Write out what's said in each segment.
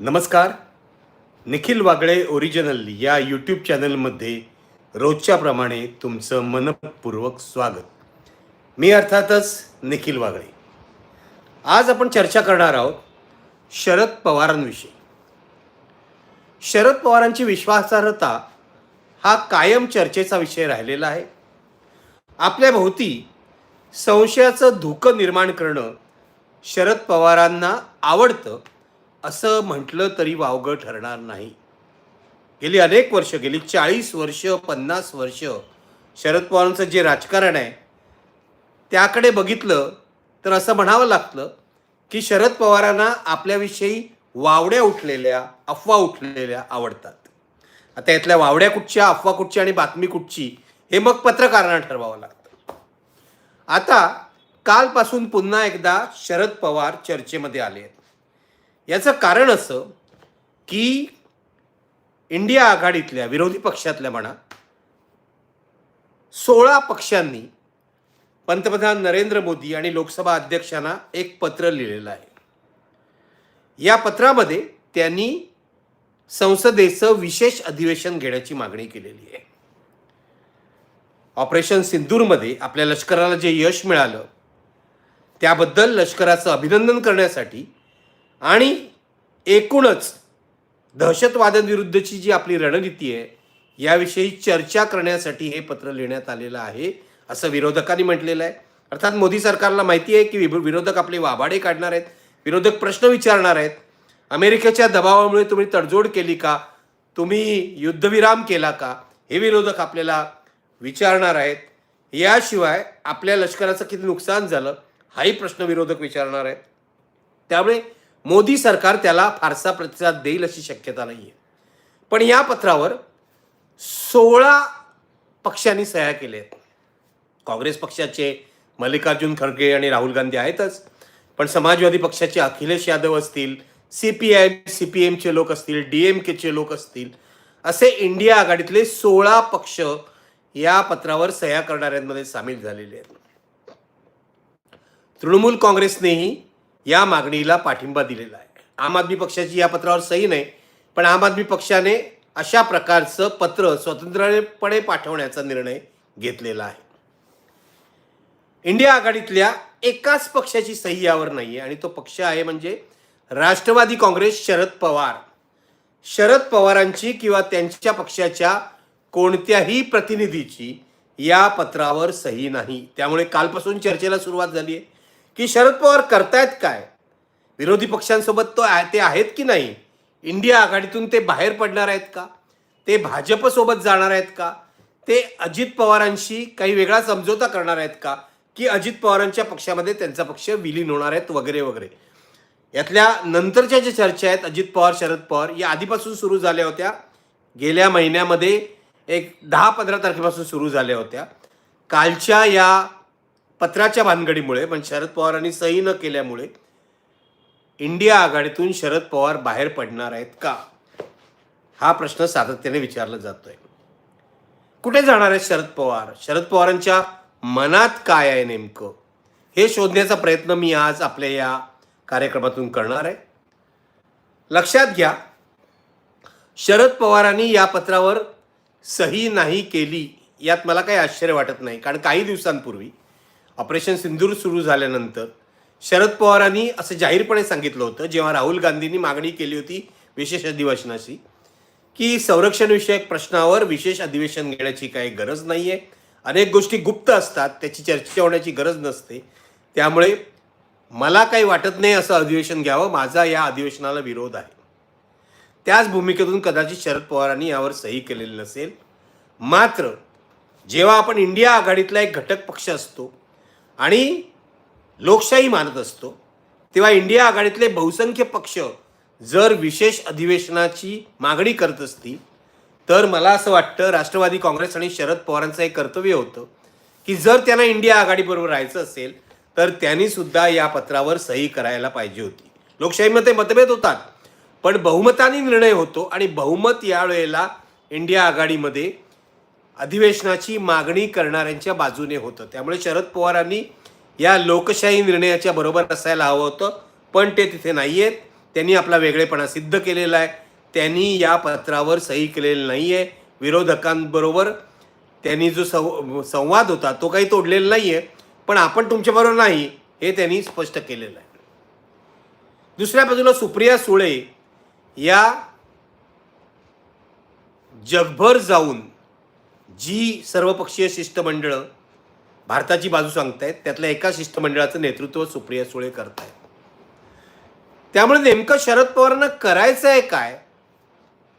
नमस्कार. निखिल वागळे ओरिजिनल या यूट्यूब चॅनलमध्ये रोजच्याप्रमाणे तुमचं मनपूर्वक स्वागत. मी अर्थातच निखिल वागळे. आज आपण चर्चा करणार आहोत शरद पवारांविषयी. शरद पवारांची विश्वासार्हता हा कायम चर्चेचा विषय राहिलेला आहे. आपल्या भोवती संशयाचं धुकं निर्माण करणं शरद पवारांना आवडतं. असं म्हटलं तरी वावगं ठरणार नाही. गेली अनेक वर्ष गेली चाळीस वर्ष पन्नास वर्ष शरद पवारांचं जे राजकारण आहे त्याकडे बघितलं तर असं म्हणावं लागतं की शरद पवारांना आपल्याविषयी वावड्या उठलेल्या अफवा उठलेल्या आवडतात. आता यातल्या वावड्या कुठच्या अफवा कुठच्या आणि बातमी कुठची हे मग पत्रकारांना ठरवावं लागतं. आता कालपासून पुन्हा एकदा शरद पवार चर्चेमध्ये आले आहेत. याचं कारण असं की इंडिया आघाडीतल्या विरोधी पक्षातल्या म्हणा सोळा पक्षांनी पंतप्रधान नरेंद्र मोदी आणि लोकसभा अध्यक्षांना एक पत्र लिहिलेलं आहे. या पत्रामध्ये त्यांनी संसदेचं विशेष अधिवेशन घेण्याची मागणी केलेली आहे. ऑपरेशन सिंदूरमध्ये आपल्या लष्कराला जे यश मिळालं त्याबद्दल लष्कराचं अभिनंदन करण्यासाठी आणि एकूणच दहशतवाद्यांविरुद्धची जी आपली रणनीती आहे याविषयी चर्चा करण्यासाठी हे पत्र लिहिण्यात आलेलं आहे असं विरोधकांनी म्हटलेलं आहे. अर्थात मोदी सरकारला माहिती आहे की विरोधक आपले वाभाडे काढणार आहेत विरोधक प्रश्न विचारणार आहेत. अमेरिकेच्या दबावामुळे तुम्ही तडजोड केली का? तुम्ही युद्धविराम केला का? हे विरोधक आपल्याला विचारणार आहेत. याशिवाय आपल्या लष्कराचं किती नुकसान झालं हाही प्रश्न विरोधक विचारणार आहेत. त्यामुळे मोदी सरकार त्याला फारसा प्रतिसाद देईल अशी शक्यता नाही आहे पण या पत्रावर सोळा पक्षांनी सह्या केल्या आहेत काँग्रेस पक्षाचे मल्लिकार्जुन खरगे आणि राहुल गांधी आहेतच. पण समाजवादी पक्षाचे अखिलेश यादव असतील C P I C P एमचे लोक असतील डी एम केचे लोक असतील असे इंडिया आघाडीतले सोळा पक्ष या पत्रावर सह्या करणाऱ्यांमध्ये सामील झालेले आहेत. तृणमूल काँग्रेसनेही या मागणीला पाठिंबा दिलेला आहे. आम आदमी पक्षाची या पत्रावर सही नाही पण आम आदमी पक्षाने अशा प्रकारचं पत्र स्वतंत्रपणे पाठवण्याचा निर्णय घेतलेला आहे. इंडिया आघाडीतल्या एकाच पक्षाची सही यावर नाही आहे आणि तो पक्ष आहे म्हणजे राष्ट्रवादी काँग्रेस शरद पवार. शरद पवारांची किंवा त्यांच्या पक्षाच्या कोणत्याही प्रतिनिधीची या पत्रावर सही नाही. त्यामुळे कालपासून चर्चेला सुरुवात झाली आहे की शरद पवार करतायत काय? विरोधी पक्षांसोबत तो आहे- ते आहेत की नाही? इंडिया आघाडीतून ते बाहेर पडणार आहेत का? ते भाजपसोबत जाणार आहेत का? ते अजित पवारांशी काही वेगळा समझोता करणार आहेत का? की अजित पवारांच्या पक्षामध्ये त्यांचा पक्ष विलीन होणार आहेत वगैरे वगैरे. यातल्या नंतरच्या ज्या चर्चा आहेत अजित पवार शरद पवार या आधीपासून सुरू झाल्या होत्या. गेल्या महिन्यामध्ये एक दहा पंधरा तारखेपासून सुरू झाल्या होत्या. कालच्या या पत्राच्या भानगडीमुळे पण शरद पवारांनी सही न केल्यामुळे इंडिया आघाडीतून शरद पवार बाहेर पडणार आहेत का? हा प्रश्न सातत्याने विचारला जातोय. कुठे जाणार आहेत शरद पवार? शरद पवारांच्या मनात काय आहे नेमकं? हे शोधण्याचा प्रयत्न मी आज आपल्या या कार्यक्रमातून करणार आहे. लक्षात घ्या शरद पवारांनी या पत्रावर सही नाही केली यात मला काही आश्चर्य वाटत नाही. कारण काही दिवसांपूर्वी ऑपरेशन सिंदूर सुरू झाल्यानंतर शरद पवारांनी असं जाहीरपणे सांगितलं होतं जेव्हा राहुल गांधींनी मागणी केली होती विशेष अधिवेशनाची की संरक्षणविषयक प्रश्नावर विशेष अधिवेशन घेण्याची काही गरज नाही आहे अनेक गोष्टी गुप्त असतात त्याची चर्चा होण्याची गरज नसते. त्यामुळे मला काही वाटत नाही असं अधिवेशन घ्यावं माझा या अधिवेशनाला विरोध आहे. त्याच भूमिकेतून कदाचित शरद पवारांनी यावर सही केलेली नसेल. मात्र जेव्हा आपण इंडिया आघाडीतला एक घटक पक्ष असतो आणि लोकशाही मानत असतो. तेव्हा इंडिया आघाडीतले बहुसंख्य पक्ष जर विशेष अधिवेशनाची मागणी करत असतील तर मला असं वाटतं राष्ट्रवादी काँग्रेस आणि शरद पवारांचं एक कर्तव्य होतं की जर त्यांना इंडिया आघाडीबरोबर राहायचं असेल तर त्यांनी सुद्धा या पत्रावर सही करायला पाहिजे होती. लोकशाहीमध्ये मतभेद होतात पण बहुमताने निर्णय होतो आणि बहुमत यावेळेला इंडिया आघाडीमध्ये अधिवेशनाची मागणी करणाऱ्यांच्या बाजूने होतं. त्यामुळे शरद पवारांनी या लोकशाही निर्णयाच्या बरोबर असायला हवं होतं पण ते तिथे नाही आहेत त्यांनी आपला वेगळेपणा सिद्ध केलेला आहे. त्यांनी या पत्रावर सही केलेली नाही आहे विरोधकांबरोबर त्यांनी जो सं संवाद होता तो काही तोडलेला नाही आहे पण आपण तुमच्याबरोबर नाही हे त्यांनी स्पष्ट केलेलं आहे. दुसऱ्या बाजूला सुप्रिया सुळे या जगभर जाऊन जी सर्वपक्षीय शिष्टमंडळं भारताची बाजू सांगतायत त्यातल्या एका शिष्टमंडळाचं नेतृत्व सुप्रिया सुळे करतायत. त्यामुळे नेमकं शरद पवारांना करायचं आहे काय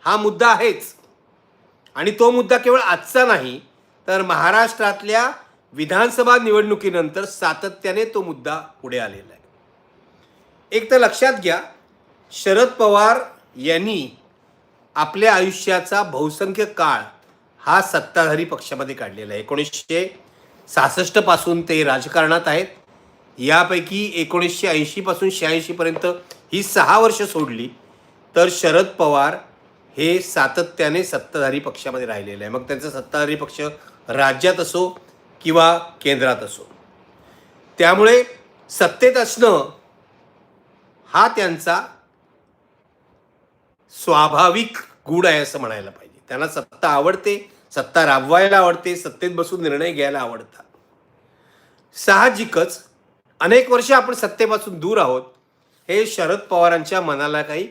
हा मुद्दा आहेच. आणि तो मुद्दा केवळ आजचा नाही तर महाराष्ट्रातल्या विधानसभा निवडणुकीनंतर सातत्याने तो मुद्दा पुढे आलेला आहे. एक तर लक्षात घ्या शरद पवार यांनी आपल्या आयुष्याचा बहुसंख्य काळ हा सत्ताधारी पक्षामध्ये काढलेला आहे. एकोणीसशे सहासष्टपासून ते राजकारणात आहेत. यापैकी एकोणीसशे ऐंशी पासून शहाऐंशी पर्यंत ही सहा वर्ष सोडली. तर शरद पवार हे सातत्याने सत्ताधारी पक्षामध्ये राहिलेले आहे. मग त्यांचा सत्ताधारी पक्ष राज्यात असो किंवा केंद्रात असो. त्यामुळे सत्तेत असणं हा त्यांचा स्वाभाविक गुण आहे असं म्हणायला पाहिजे. त्यांना सत्ता आवडते सत्ता राबवायला आवडते सत्तेत बसून निर्णय घ्यायला आवडतात. साहजिकच अनेक वर्ष आपण सत्तेपासून दूर आहोत हे शरद पवारांच्या मनाला काही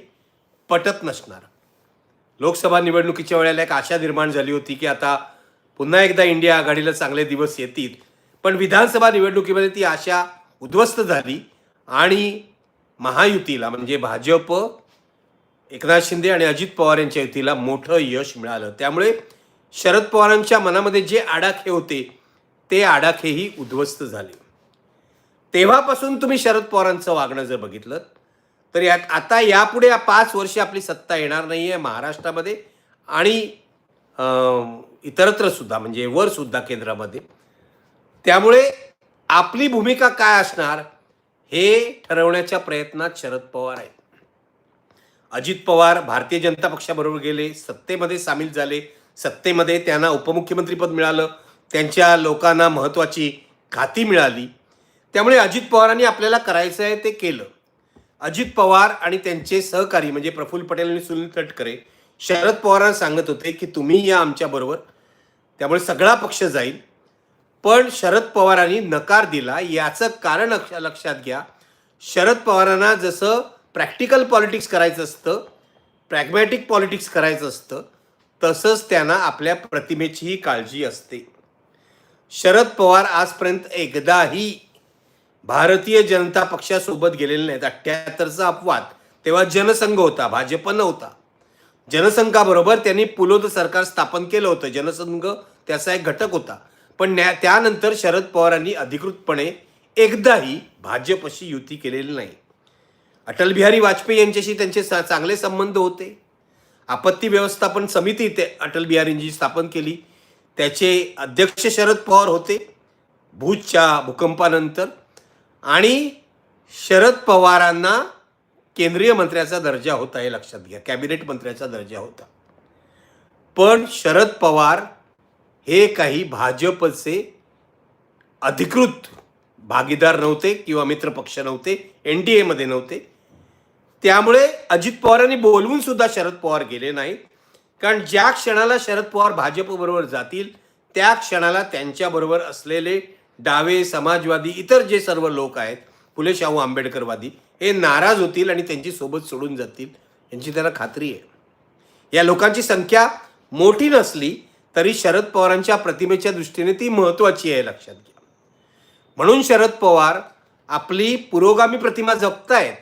पटत नसणार. लोकसभा निवडणुकीच्या वेळेला एक आशा निर्माण झाली होती की आता पुन्हा एकदा इंडिया आघाडीला चांगले दिवस येतील. पण विधानसभा निवडणुकीमध्ये ती आशा उद्ध्वस्त झाली आणि महायुतीला म्हणजे भाजप एकनाथ शिंदे आणि अजित पवार यांच्या युतीला मोठं यश मिळालं. त्यामुळे शरद पवारांच्या मनामध्ये जे आडाखे होते ते आडाखेही उद्ध्वस्त झाले. तेव्हापासून तुम्ही शरद पवारांचं वागणं जर बघितलं तर यात आता यापुढे या पाच वर्षे आपली सत्ता येणार नाही आहे महाराष्ट्रामध्ये आणि इतरत्र सुद्धा म्हणजे वर सुद्धा केंद्रामध्ये. त्यामुळे आपली भूमिका काय असणार हे ठरवण्याच्या प्रयत्नात शरद पवार आहेत. अजित पवार भारतीय जनता पक्षाबरोबर गेले सत्तेमध्ये सामील झाले सत्तेमध्ये त्यांना उपमुख्यमंत्रीपद मिळालं त्यांच्या लोकांना महत्त्वाची खाती मिळाली. त्यामुळे अजित पवारांनी आपल्याला करायचं आहे ते केलं. अजित पवार आणि त्यांचे सहकारी म्हणजे प्रफुल्ल पटेल आणि सुनील तटकरे शरद पवारांना सांगत होते की तुम्ही या आमच्याबरोबर त्यामुळे सगळा पक्ष जाईल. पण शरद पवारांनी नकार दिला याचं कारण लक्षात घ्या. शरद पवारांना जसं प्रॅक्टिकल पॉलिटिक्स करायचं असतं प्रॅग्मॅटिक पॉलिटिक्स करायचं असतं तसंच त्यांना आपल्या प्रतिमेचीही काळजी असते. शरद पवार आजपर्यंत एकदाही भारतीय जनता पक्षासोबत गेलेले नाहीत. अठ्ठ्याहत्तरचा अपवाद. तेव्हा जनसंघ होता भाजप नव्हता. जनसंघाबरोबर त्यांनी पुलोद सरकार स्थापन केलं होतं. जनसंघ त्याचा एक घटक होता. पण न्या त्यानंतर शरद पवारांनी अधिकृतपणे एकदाही भाजपशी युती केलेली नाही. अटल बिहारी वाजपेयी यांच्याशी त्यांचे सा- चांगले संबंध होते. आपत्ती व्यवस्थापन समिती ते अटल बिहारींची स्थापन केली. त्याचे अध्यक्ष शरद पवार होते भूजच्या भूकंपानंतर. आणि शरद पवारांना केंद्रीय मंत्र्याचा दर्जा होता हे लक्षात घ्या. कॅबिनेट मंत्र्याचा दर्जा होता. पण शरद पवार हे काही भाजपचे अधिकृत भागीदार नव्हते किंवा मित्रपक्ष नव्हते एन डी एमध्ये नव्हते. त्यामुळे अजित पवारांनी बोलवून सुद्धा शरद पवार गेले नाहीत. कारण ज्या क्षणाला शरद पवार भाजपबरोबर जातील त्या क्षणाला त्यांच्याबरोबर असलेले डावे समाजवादी इतर जे सर्व लोक आहेत फुले शाहू आंबेडकरवादी हे नाराज होतील आणि त्यांची सोबत सोडून जातील यांची त्यांना खात्री आहे. या लोकांची संख्या मोठी नसली तरी शरद पवारांच्या प्रतिमेच्या दृष्टीने ती महत्त्वाची आहे लक्षात घ्या. म्हणून शरद पवार आपली पुरोगामी प्रतिमा जपतायत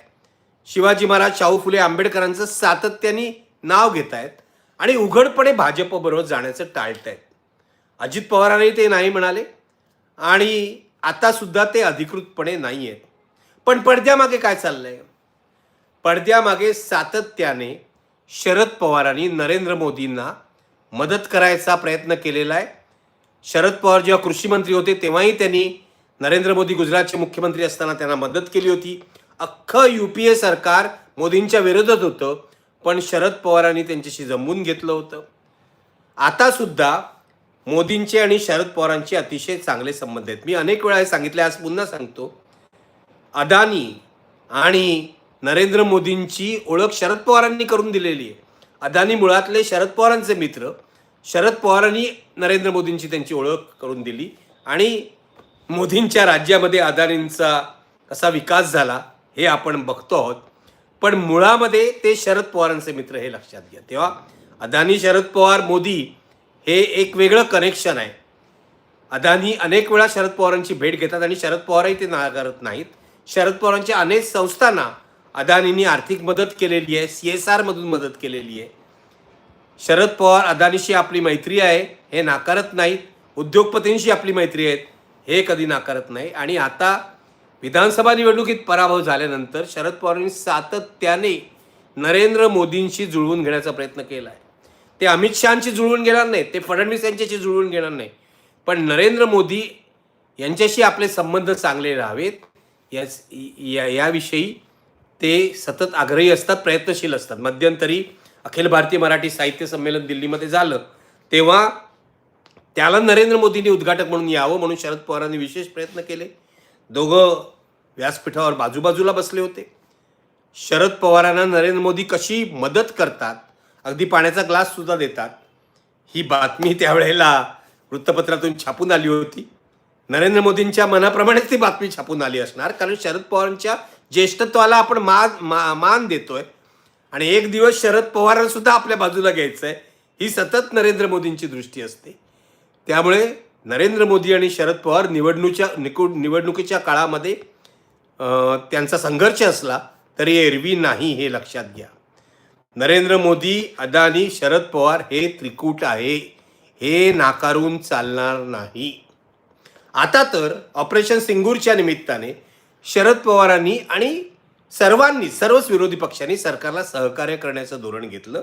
शिवाजी महाराज शाहू फुले आंबेडकरांचं सातत्याने नाव घेत आहेत आणि उघडपणे भाजपबरोबर जाण्याचं टाळत आहेत अजित पवारांनी ते नाही म्हणाले आणि आतासुद्धा ते अधिकृतपणे नाही आहेत पण पडद्यामागे काय चाललंय? पडद्यामागे सातत्याने शरद पवारांनी नरेंद्र मोदींना मदत करायचा प्रयत्न केलेला आहे. शरद पवार जेव्हा कृषी मंत्री होते तेव्हाही त्यांनी नरेंद्र मोदी गुजरातचे मुख्यमंत्री असताना त्यांना मदत केली होती. अख्खं यू पी ए सरकार मोदींच्या विरोधात होतं पण शरद पवारांनी त्यांच्याशी जमवून घेतलं होतं. आता सुद्धा मोदींचे आणि शरद पवारांचे अतिशय चांगले संबंध आहेत. मी अनेक वेळा हे सांगितले आज पुन्हा सांगतो. अदानी आणि नरेंद्र मोदींची ओळख शरद पवारांनी करून दिलेली आहे. अदानी मुळातले शरद पवारांचे मित्र शरद पवारांनी नरेंद्र मोदींची त्यांची ओळख करून दिली आणि मोदींच्या राज्यामध्ये अदानींचा कसा विकास झाला हे आपण बघतो आहोत. पण मुळामध्ये ते शरद पवारांचे मित्र हे लक्षात घ्या. तेव्हा अदानी शरद पवार मोदी हे एक वेगळं कनेक्शन आहे. अदानी अनेक वेळा शरद पवारांची भेट घेतात आणि शरद पवारही ते नाकारत नाहीत. शरद पवारांच्या अनेक संस्थांना अदानींनी आर्थिक मदत केलेली आहे सी एस आरमधून मदत केलेली आहे. शरद पवार अदानीशी आपली मैत्री आहे हे नाकारत नाहीत. उद्योगपतींशी आपली मैत्री आहेत हे कधी नाकारत नाही. आणि आता विधानसभा निवडणुकीत पराभव झाल्यानंतर शरद पवारांनी सातत्याने नरेंद्र मोदींशी जुळवून घेण्याचा प्रयत्न केला आहे ते अमित शहाशी जुळवून घेणार नाही ते फडणवीस यांच्याशी जुळवून घेणार नाही पण नरेंद्र मोदी यांच्याशी आपले संबंध चांगले राहावेत याच या याविषयी ते सतत आग्रही असतात प्रयत्नशील असतात. मध्यंतरी अखिल भारतीय मराठी साहित्य संमेलन दिल्लीमध्ये झालं. तेव्हा त्याला नरेंद्र मोदींनी उद्घाटक म्हणून यावं म्हणून शरद पवारांनी विशेष प्रयत्न केले. दोघं व्यासपीठावर बाजूबाजूला बसले होते. शरद पवारांना नरेंद्र मोदी कशी मदत करतात अगदी पाण्याचा ग्लास सुद्धा देतात ही बातमी त्यावेळेला वृत्तपत्रातून छापून आली होती. नरेंद्र मोदींच्या मनाप्रमाणेच ती बातमी छापून आली असणार कारण शरद पवारांच्या ज्येष्ठत्वाला आपण मान मा, मान देतोय. आणि एक दिवस शरद पवारांना सुद्धा आपल्या बाजूला घ्यायचं आहे ही सतत नरेंद्र मोदींची दृष्टी असते. त्यामुळे नरेंद्र मोदी आणि शरद पवार निवडणुकीच्या निकु निवडणुकीच्या काळामध्ये त्यांचा संघर्ष असला तरी एरवी नाही हे लक्षात घ्या. नरेंद्र मोदी अदानी शरद पवार हे त्रिकूट आहे. हे नाकारून चालणार नाही. आता तर ऑपरेशन सिंगूरच्या निमित्ताने शरद पवारांनी आणि सर्वांनी सर्वच विरोधी पक्षांनी सरकारला सहकार्य करण्याचं धोरण घेतलं.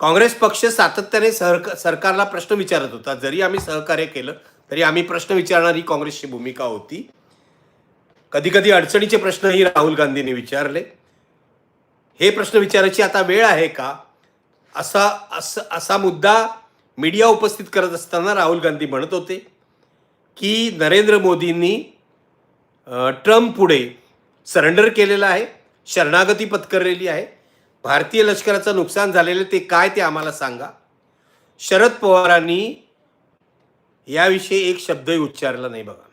काँग्रेस पक्ष सातत्याने सहक सरकारला प्रश्न विचारत होता. जरी आम्ही सहकार्य केलं तरी आम्ही प्रश्न विचारणारी काँग्रेसची भूमिका होती. कधी कधी अडचणीचे प्रश्नही राहुल गांधींनी विचारले. हे प्रश्न विचारायची आता वेळ आहे का? असा असा असा मुद्दा मीडिया उपस्थित करत असताना राहुल गांधी म्हणत होते की नरेंद्र मोदींनी ट्रम्प पुढे सरेंडर केलेलं आहे शरणागती पत्करलेली आहे. भारतीय लष्कराचं नुकसान झालेलं ते काय ते आम्हाला सांगा. शरद पवारांनी याविषयी एक शब्दही उच्चारला नाही बघा.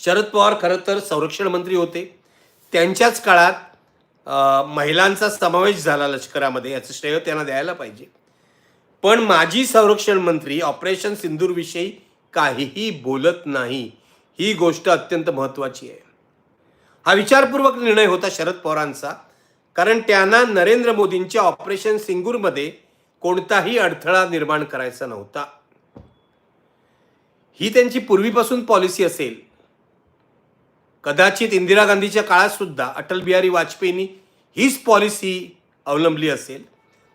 शरद पवार खरं तर संरक्षण मंत्री होते. त्यांच्याच काळात महिलांचा समावेश झाला लष्करामध्ये याचं श्रेय त्यांना द्यायला पाहिजे. पण माजी संरक्षण मंत्री ऑपरेशन सिंदूरविषयी काहीही बोलत नाही ही गोष्ट अत्यंत महत्त्वाची आहे. हा विचारपूर्वक निर्णय होता शरद पवारांचा कारण त्यांना नरेंद्र मोदींच्या ऑपरेशन सिंगूरमध्ये कोणताही अडथळा निर्माण करायचा नव्हता. ही त्यांची पूर्वीपासून पॉलिसी असेल कदाचित इंदिरा गांधीच्या काळात सुद्धा अटल बिहारी वाजपेयींनी हीच पॉलिसी अवलंबली असेल.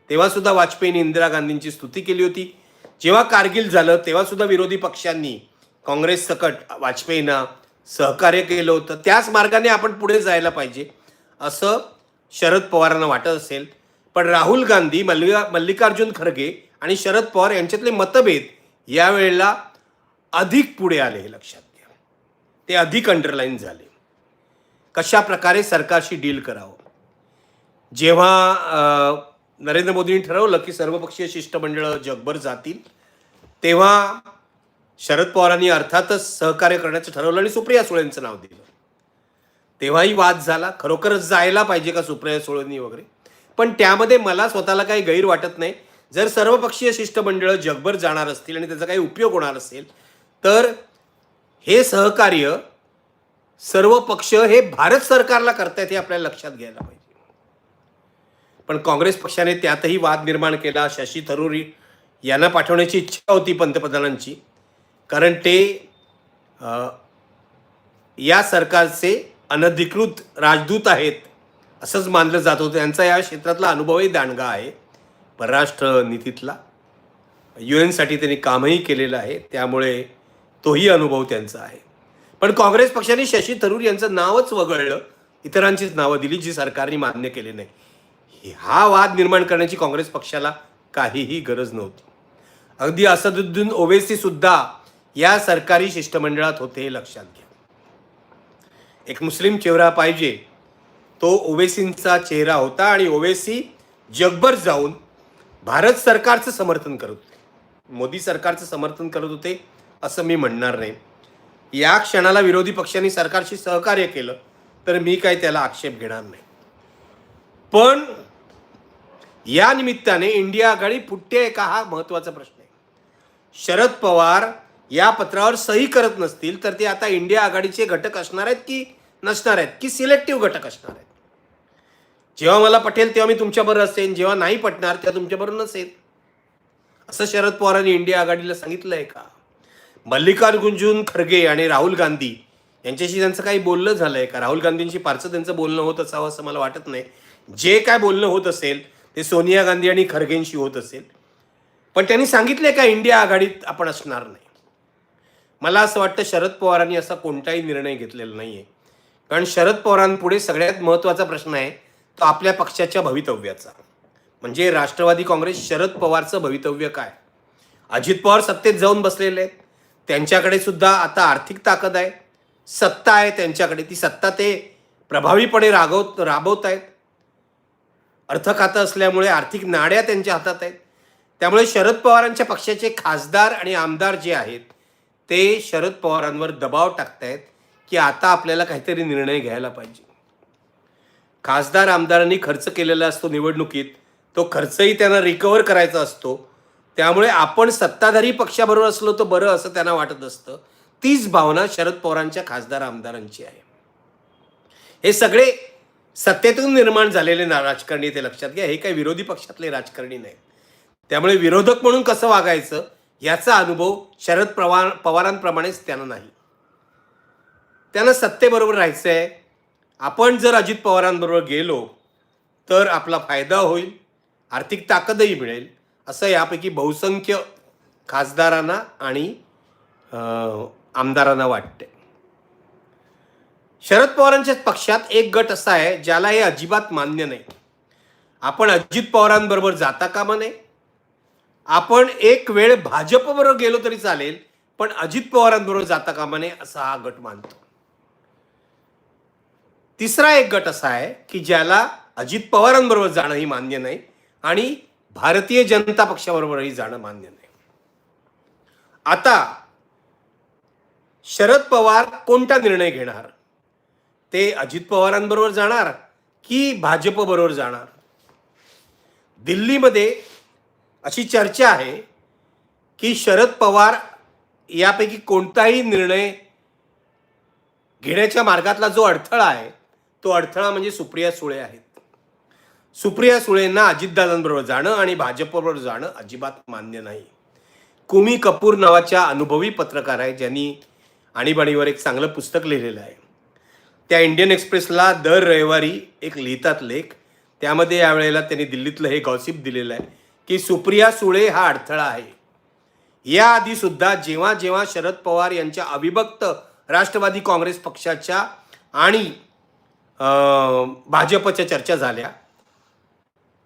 तेव्हासुद्धा वाजपेयींनी इंदिरा गांधींची स्तुती केली होती. जेव्हा कारगिल झालं तेव्हासुद्धा विरोधी पक्षांनी काँग्रेस सकट वाजपेयींना सहकार्य केलं होतं. त्याच मार्गाने आपण पुढे जायला पाहिजे असं शरद पवारांना वाटत असेल. पण राहुल गांधी मल्लिका मल्लिकार्जुन खरगे आणि शरद पवार यांच्यातले मतभेद यावेळेला अधिक पुढे आले हे लक्षात. ते अधिक अंडरलाईन झाले. कशा प्रकारे सरकारशी डील करावं? जेव्हा नरेंद्र मोदींनी ठरवलं की सर्वपक्षीय शिष्टमंडळ जगभर जातील तेव्हा शरद पवारांनी अर्थातच सहकार्य करण्याचं ठरवलं आणि सुप्रिया सुळेंचं नाव दिलं. तेव्हाही वाद झाला. खरोखरच जायला पाहिजे का सुप्रिया सुळेंनी वगैरे? पण त्यामध्ये मला स्वतःला काही गैर वाटत नाही. जर सर्वपक्षीय शिष्टमंडळ जगभर जाणार असतील आणि त्याचा काही उपयोग होणार असेल तर हे सहकार्य सर्व पक्ष हे भारत सरकारला करतायत हे आपल्याला लक्षात घ्यायला पाहिजे. पण काँग्रेस पक्षाने त्यातही वाद निर्माण केला. शशी थरूर यांना पाठवण्याची इच्छा होती पंतप्रधानांची. कारण ते या सरकारचे अनधिकृत राजदूत आहेत असंच मानलं जात होतं. त्यांचा या क्षेत्रातला अनुभवही दांडगा आहे. परराष्ट्र नीतीतला. यू एनसाठी त्यांनी कामही केलेलं आहे. त्यामुळे तोही अनुभव त्यांचा आहे. पण काँग्रेस पक्षाने शशी थरूर यांचं नावच वगळलं इतरांचीच नावं दिली जी सरकारने मान्य केले नाही. हा वाद निर्माण करण्याची काँग्रेस पक्षाला काहीही गरज नव्हती. अगदी असदुद्दीन ओवेसी सुद्धा या सरकारी शिष्टमंडळात होते हे लक्षात घ्या. एक मुस्लिम चेहरा पाहिजे तो ओवेसींचा चेहरा होता आणि ओवेसी जगभर जाऊन भारत सरकारचं समर्थन करत होते. मोदी सरकारचं समर्थन करत होते असं मी म्हणणार नाही. या क्षणाला विरोधी पक्षांनी सरकारशी सहकार्य केलं तर मी काही त्याला आक्षेप घेणार नाही. पण या निमित्ताने इंडिया आघाडी फुटते का हा महत्त्वाचा प्रश्न आहे. शरद पवार या पत्रावर सही करत नसतील तर ते आता इंडिया आघाडीचे घटक असणार आहेत की नसणार आहेत की सिलेक्टिव्ह घटक असणार आहेत? जेव्हा मला पटेल तेव्हा मी तुमच्याबरोबर असेन. जेव्हा नाही पटणार तेव्हा तुमच्याबरोबर नसेल असं शरद पवारांनी इंडिया आघाडीला सांगितलं आहे का? मल्लिकार्जुन खरगे आणि राहुल गांधी यांच्याशी त्यांचं काही बोलणं झालं आहे का? राहुल गांधींशी फारसं त्यांचं बोलणं होत असावं असं मला वाटत नाही. जे काय बोलणं होत असेल ते सोनिया गांधी आणि खरगेंशी होत असेल. पण त्यांनी सांगितले का इंडिया आघाडीत आपण असणार नाही? मला असं वाटतं शरद पवारांनी असा कोणताही निर्णय घेतलेला नाही आहे कारण शरद पवारांपुढे सगळ्यात महत्त्वाचा प्रश्न आहे तो आपल्या पक्षाच्या भवितव्याचा. म्हणजे राष्ट्रवादी काँग्रेस शरद पवारचं भवितव्य काय? अजित पवार सत्तेत जाऊन बसलेले आहेत. त्यांच्याकडे सुद्धा आता आर्थिक ताकद आहे. सत्ता आहे त्यांच्याकडे ती सत्ता ते प्रभावीपणे रागवत राबवत आहेत. अर्थ खातं असल्यामुळे आर्थिक नाड्या त्यांच्या हातात आहेत. त्यामुळे शरद पवारांच्या पक्षाचे खासदार आणि आमदार जे आहेत ते शरद पवारांवर दबाव टाकतायत की आता आपल्याला काहीतरी निर्णय घ्यायला पाहिजे. खासदार आमदारांनी खर्च केलेला असतो निवडणुकीत तो खर्चही त्यांना रिकवर करायचा असतो. त्यामुळे आपण सत्ताधारी पक्षाबरोबर असलो तर बरं असं त्यांना वाटत असतं. तीच भावना शरद पवारांच्या खासदार आमदारांची आहे. हे सगळे सत्तेतून निर्माण झालेले ना राजकारणी ते लक्षात घ्या. हे काही विरोधी पक्षातले राजकारणी नाहीत. त्यामुळे विरोधक म्हणून कसं वागायचं याचा अनुभव शरद पवार पवारांप्रमाणेच त्यांना नाही. त्यांना सत्तेबरोबर राहायचं आहे आपण जर अजित पवारांबरोबर गेलो तर आपला फायदा होईल आर्थिक ताकदही मिळेल. असं यापैकी बहुसंख्य खासदारांना आणि आमदारांना वाटते. शरद पवारांच्या पक्षात एक गट असा आहे ज्याला हे अजिबात मान्य नाही. आपण अजित पवारांबरोबर जाता कामा नये. आपण एक वेळ भाजपबरोबर गेलो तरी चालेल पण अजित पवारांबरोबर जाता कामा नये असा हा गट मानतो. तिसरा एक गट असा आहे की ज्याला अजित पवारांबरोबर जाणंही मान्य नाही आणि भारतीय जनता पक्षाबरोबरही जाणं मान्य नाही. आता शरद पवार कोणता निर्णय घेणार? ते अजित पवारांबरोबर जाणार की भाजप बरोबर जाणार? दिल्लीमध्ये अशी चर्चा आहे की शरद पवार यापैकी कोणताही निर्णय घेण्याच्या मार्गातला जो अडथळा आहे तो अडथळा म्हणजे सुप्रिया सुळे आहेत. सुप्रिया सुळेंना अजितदादांबरोबर जाणं आणि भाजपबरोबर जाणं अजिबात मान्य नाही. कुमी कपूर नावाच्या अनुभवी पत्रकार आहे ज्यांनी आणीबाणीवर एक चांगलं पुस्तक लिहिलेलं आहे. त्या इंडियन एक्सप्रेसला दर रविवारी एक लिहितात लेख. त्यामध्ये यावेळेला त्यांनी दिल्लीतलं हे गॉसिप दिलेलं आहे की सुप्रिया सुळे हा अडथळा आहे. याआधी सुद्धा जेव्हा जेव्हा शरद पवार यांच्या अविभक्त राष्ट्रवादी काँग्रेस पक्षाच्या आणि भाजपच्या चर्चा झाल्या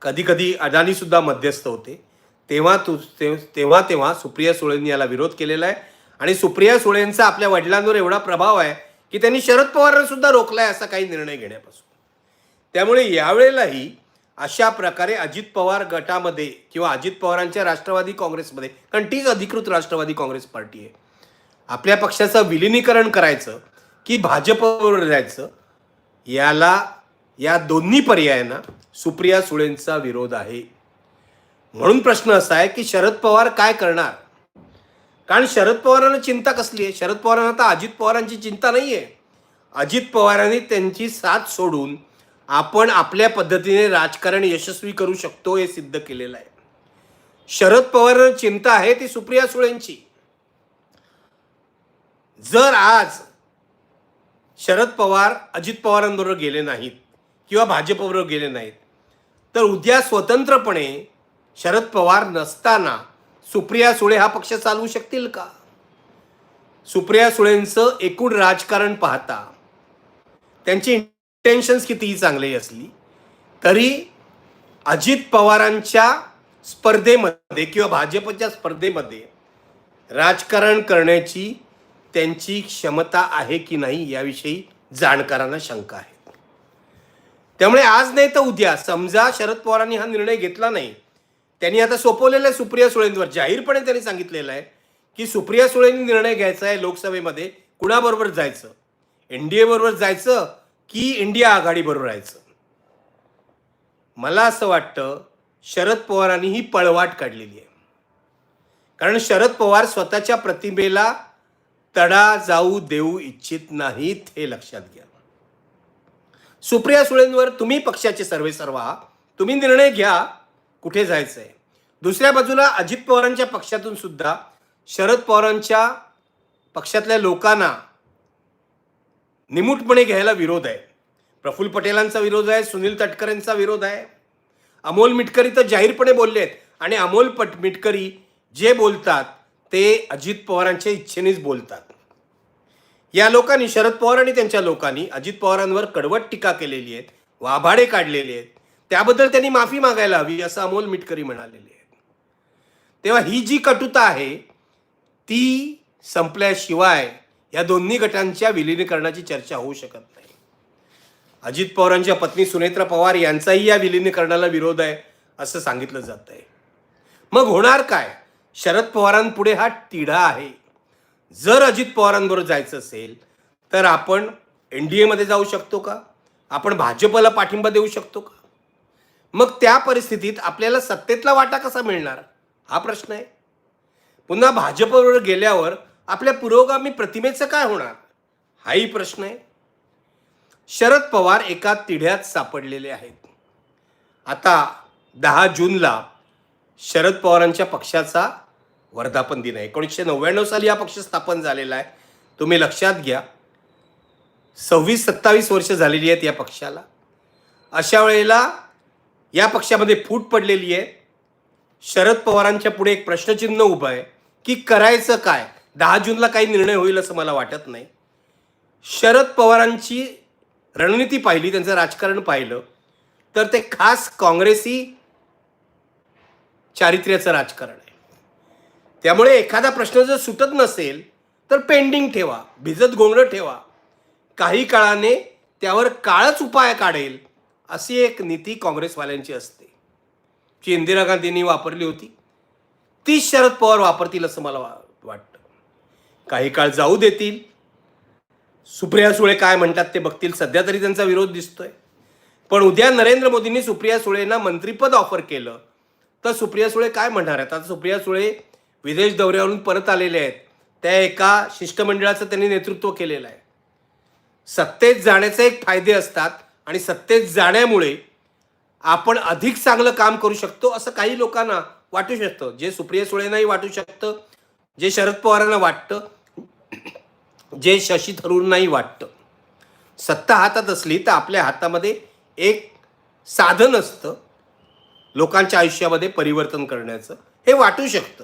कधीकधी अडाणीसुद्धा मध्यस्थ होते. तेव्हा तू ते- तेव्हा तेव्हा सुप्रिया सुळेंनी याला विरोध केलेला आहे. आणि सुप्रिया सुळेंचा आपल्या वडिलांवर एवढा प्रभाव आहे की त्यांनी शरद पवारांना सुद्धा रोखलाय असा काही निर्णय घेण्यापासून. त्यामुळे यावेळेलाही अशा प्रकारे अजित पवार गटामध्ये किंवा अजित पवारांच्या राष्ट्रवादी काँग्रेसमध्ये कारण तीच अधिकृत राष्ट्रवादी काँग्रेस पार्टी आहे. आपल्या पक्षाचं विलिनीकरण करायचं की भाजपबरोबर जायचं याला या दोन्ही पर्यायांना सुप्रिया सुळेंचा विरोध आहे. म्हणून प्रश्न असा आहे की शरद पवार काय करणार? कारण शरद पवारांना चिंता कसली आहे? शरद पवारांना आता अजित पवारांची चिंता नाही आहे अजित पवारांनी त्यांची साथ सोडून आपण आपल्या पद्धतीने राजकारण यशस्वी करू शकतो हे सिद्ध केलेलं आहे. शरद पवारांना चिंता आहे ती सुप्रिया सुळेंची. जर आज शरद पवार अजित पवारांबरोबर गेले नाहीत किंवा भाजपबरोबर गेले नाहीत. तर उद्या स्वतंत्रपणे शरद पवार नसताना सुप्रिया सुळे हा पक्ष चालवू शकतील का? सुप्रिया सुळेंचं एकूण राजकारण पाहता त्यांची इंटेन्शन्स कितीही चांगली असली तरी अजित पवारांच्या स्पर्धेमध्ये किंवा भाजपच्या स्पर्धेमध्ये राजकारण करण्याची त्यांची क्षमता आहे की नाही याविषयी जाणकारांना शंका आहे. त्यामुळे आज नाही तर उद्या. समजा शरद पवारांनी हा निर्णय घेतला नाही. त्यांनी आता सोपवलेलं आहे सुप्रिया सुळेंवर. जाहीरपणे त्यांनी सांगितलेलं आहे की सुप्रिया सुळेंनी निर्णय घ्यायचा आहे लोकसभेमध्ये कुणाबरोबर जायचं? एन डी बरोबर जायचं की इंडिया आघाडीबरोबर राहायचं? मला असं वाटतं शरद पवारांनी ही पळवाट काढलेली आहे. कारण शरद पवार स्वतःच्या प्रतिमेला तडा जाऊ देऊ इच्छित नाहीत हे लक्षात घ्या. सुप्रिया सुळेंवर तुम्ही पक्षाचे सर्वे सर्व. तुम्ही निर्णय घ्या कुठे जायचं आहे दुसऱ्या बाजूला अजित पवारांच्या पक्षातून सुद्धा शरद पवारांच्या पक्षातल्या लोकांना निमूटपणे घ्यायला विरोध आहे. प्रफुल्ल पटेलांचा विरोध आहे सुनील तटकरेंचा विरोध आहे. अमोल मिटकरी तर जाहीरपणे बोलले आहेत आणि अमोल पट मिटकरी जे बोलतात ते अजित पवारांच्या इच्छेनेच बोलतात. या लोकांनी शरद पवार आणि त्यांच्या लोकांनी अजित पवारांवर कडवट टीका केलेली आहेत वाभाडे काढलेले आहेत. त्याबद्दल त्यांनी माफी मागायला हवी असं अमोल मिटकरी म्हणालेले आहेत. तेव्हा ही जी कटुता आहे ती संपल्याशिवाय या दोन्ही गटांच्या विलीनीकरणाची चर्चा होऊ शकत नाही. अजित पवारांच्या पत्नी सुनेत्रा पवार यांचाही या विलीनीकरणाला विरोध आहे असं सांगितलं जात आहे मग होणार काय? शरद पवारांपुढे हा तिढा आहे. जर अजित पवारांबरोबर जायचं असेल तर आपण एन डी एमध्ये जाऊ शकतो का? आपण भाजपला पाठिंबा देऊ शकतो का? मग त्या परिस्थितीत आपल्याला सत्तेतला वाटा कसा मिळणार? हा प्रश्न आहे. पुन्हा भाजपबरोबर गेल्यावर आपल्या पुरोगामी प्रतिमेचं काय होणार? हाही प्रश्न आहे. शरद पवार एका तिढ्यात सापडलेले आहेत. आता दहा जूनला शरद पवारांच्या पक्षाचा वर्धापन दिन आहे. एकोणीसशे नव्याण्णव साली हा पक्ष स्थापन झालेला आहे. तुम्ही लक्षात घ्या. सव्वीस सत्तावीस वर्ष झालेली आहेत या पक्षाला. अशा वेळेला या पक्षामध्ये फूट पडलेली आहे. शरद पवारांच्या पुढे एक प्रश्नचिन्ह उभं आहे की करायचं काय? दहा जूनला काही निर्णय होईल असं मला वाटत नाही. शरद पवारांची रणनीती पाहिली त्यांचं राजकारण पाहिलं तर ते खास काँग्रेसी चारित्र्याचं राजकारण आहे. त्यामुळे एखादा प्रश्न जर सुटत नसेल तर पेंडिंग ठेवा भिजत गोंगडं ठेवा. काही काळाने त्यावर काळच उपाय काढेल अशी एक नीती काँग्रेसवाल्यांची असते. जी इंदिरा गांधींनी वापरली होती तीच शरद पवार वापरतील असं मला वा वाटतं. काही काळ जाऊ देतील. सुप्रिया सुळे काय म्हणतात ते बघतील. सध्या तरी त्यांचा विरोध दिसतोय. पण उद्या नरेंद्र मोदींनी सुप्रिया सुळेंना मंत्रीपद ऑफर केलं तर सुप्रिया सुळे काय म्हणणार आहेत? आता सुप्रिया सुळे विदेश दौऱ्यावरून परत आलेले आहेत. त्या एका शिष्टमंडळाचं त्यांनी नेतृत्व केलेलं आहे. सत्तेत जाण्याचे एक फायदे असतात आणि सत्तेत जाण्यामुळे आपण अधिक चांगलं काम करू शकतो असं काही लोकांना वाटू शकतं. जे सुप्रिया सुळेंनाही वाटू शकतं जे शरद पवारांना वाटतं जे शशी थरूरनाही वाटतं. सत्ता हातात असली तर आपल्या हातामध्ये एक साधन असतं लोकांच्या आयुष्यामध्ये परिवर्तन करण्याचं. हे वाटू शकतं.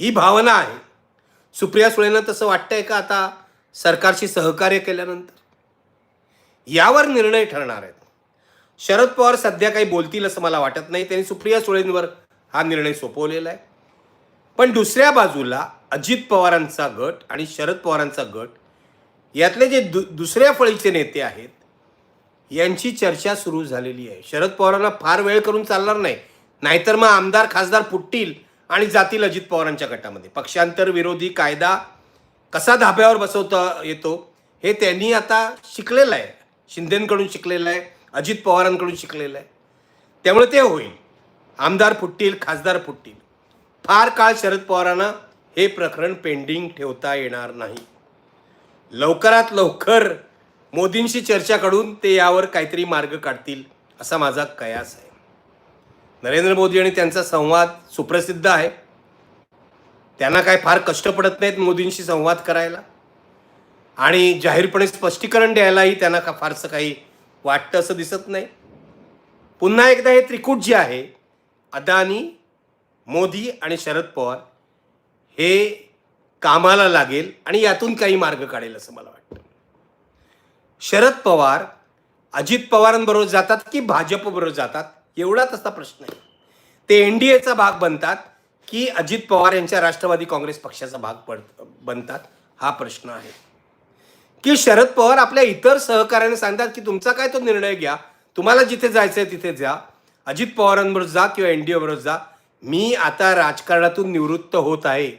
ही भावना आहे. सुप्रिया सुळेंना तसं वाटतंय का आता सरकारशी सहकार्य केल्यानंतर? यावर निर्णय ठरणार आहेत. शरद पवार सध्या काही बोलतील असं मला वाटत नाही. त्यांनी सुप्रिया सुळेंवर हा निर्णय सोपवलेला आहे. पण दुसऱ्या बाजूला अजित पवारांचा गट आणि शरद पवारांचा गट यातले जे दु दुसऱ्या फळीचे नेते आहेत यांची चर्चा सुरू झालेली आहे. शरद पवारांना फार वेळ करून चालणार नाही. नाहीतर मग आमदार खासदार फुटतील. आणि जातील अजित पवारांच्या गटामध्ये. पक्षांतर विरोधी कायदा कसा धाब्यावर बसवता येतो हे त्यांनी आता शिकलेलं आहे. शिंदेकडून शिकलेलं आहे अजित पवारांकडून शिकलेलं आहे. त्यामुळे ते होईल. आमदार फुटतील खासदार फुटतील. फार काळ शरद पवारांना हे प्रकरण पेंडिंग ठेवता येणार नाही. लवकरात लवकर मोदींशी चर्चा करून ते यावर काहीतरी मार्ग काढतील असा माझा कयास आहे. नरेंद्र मोदी आणि त्यांचा संवाद सुप्रसिद्ध आहे. त्यांना काय फार कष्ट पडत नाहीत मोदींशी संवाद करायला. आणि जाहीरपणे स्पष्टीकरण द्यायलाही त्यांना का फारसं काही वाटतं असं दिसत नाही. पुन्हा एकदा हे त्रिकूट जे आहे अदानी मोदी आणि शरद पवार हे कामाला लागेल आणि यातून काही मार्ग काढेल असं मला वाटतं. शरद पवार अजित पवारांबरोबर जातात की भाजपबरोबर जातात? एवढा तसा प्रश्न आहे. ते एन डी एचा भाग बनतात की अजित पवार यांच्या राष्ट्रवादी काँग्रेस पक्षाचा भाग पड बनतात? हा प्रश्न आहे. की शरद पवार आपल्या इतर सहकार्याने सांगतात की तुमचा काय तो निर्णय घ्या. तुम्हाला जिथे जायचं आहे तिथे जा. अजित पवारांबरोबर जा किंवा एन डी एबरोबर जा. मी आता राजकारणातून निवृत्त होत आहे.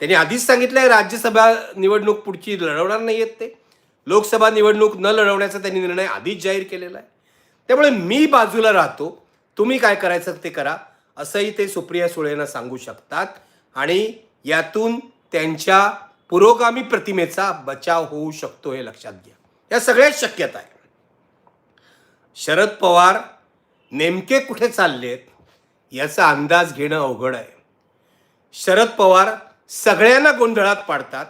त्यांनी आधीच सांगितलं आहे राज्यसभा निवडणूक पुढची लढवणार नाही आहेत ते. लोकसभा निवडणूक न लढवण्याचा त्यांनी निर्णय आधीच जाहीर केलेला आहे. त्यामुळे मी बाजूला राहतो. तुम्ही काय करायचं ते करा. असंही ते सुप्रिया सुळेंना सांगू शकतात. आणि यातून त्यांच्या पुरोगामी प्रतिमेचा बचाव होऊ शकतो हे लक्षात घ्या. या सगळ्याच शक्यता आहे. शरद पवार नेमके कुठे चाललेत याचा अंदाज घेणं अवघड आहे. शरद पवार सगळ्यांना गोंधळात पाडतात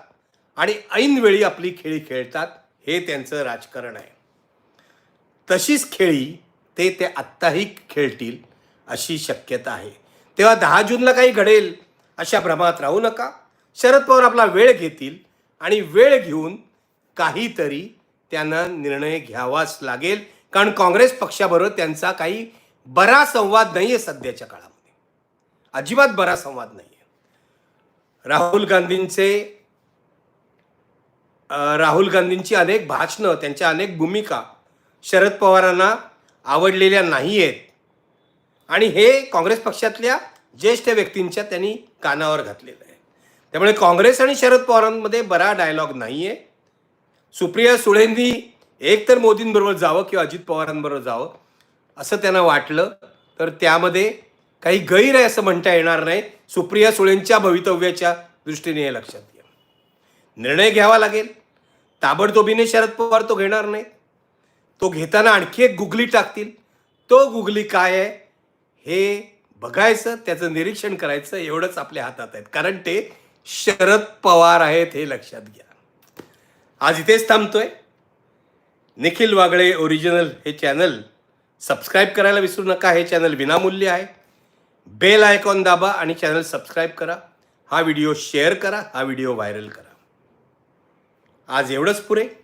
आणि ऐनवेळी आपली खेळी खेळतात हे त्यांचं राजकारण आहे. तशीच खेळी ते ते आत्ताही खेळतील अशी शक्यता आहे. तेव्हा दहा जूनला काही घडेल अशा भ्रमात राहू नका. शरद पवार आपला वेळ घेतील आणि वेळ घेऊन काहीतरी त्यांना निर्णय घ्यावाच लागेल. कारण काँग्रेस पक्षाबरोबर त्यांचा काही बरा संवाद नाही आहे सध्याच्या काळामध्ये. अजिबात बरा संवाद नाही आहे राहुल गांधींचे राहुल गांधींची अनेक भाषणं त्यांच्या अनेक भूमिका शरद पवारांना आवडलेल्या नाही आहेत आणि हे काँग्रेस पक्षातल्या ज्येष्ठ व्यक्तींच्या त्यांनी कानावर घातलेलं आहे. त्यामुळे काँग्रेस आणि शरद पवारांमध्ये बरा डायलॉग नाही आहे सुप्रिया सुळेंनी एक तर मोदींबरोबर जावं किंवा अजित पवारांबरोबर जावं असं त्यांना वाटलं. तर त्यामध्ये काही गैर आहे असं म्हणता येणार नाही. सुप्रिया सुळेंच्या भवितव्याच्या दृष्टीने हे लक्षात घ्या. निर्णय घ्यावा लागेल. ताबडतोबीने शरद पवार तो घेणार नाही तो घेताना आणखी एक गुगली टाकतील. तो गुगली काय आहे? हे बघायचं त्याचं निरीक्षण करायचं एवढंच आपल्या हातात आहेत. कारण ते शरद पवार आहेत हे लक्षात घ्या. आज इथेच थांबतोय. निखिल वागळे ओरिजिनल हे चॅनल सबस्क्राईब करायला विसरू नका. हे चॅनल विनामूल्य आहे. बेल आयकॉन दाबा आणि चॅनल सबस्क्राईब करा. हा व्हिडिओ शेअर करा हा व्हिडिओ व्हायरल करा. आज एवढंच पुरे.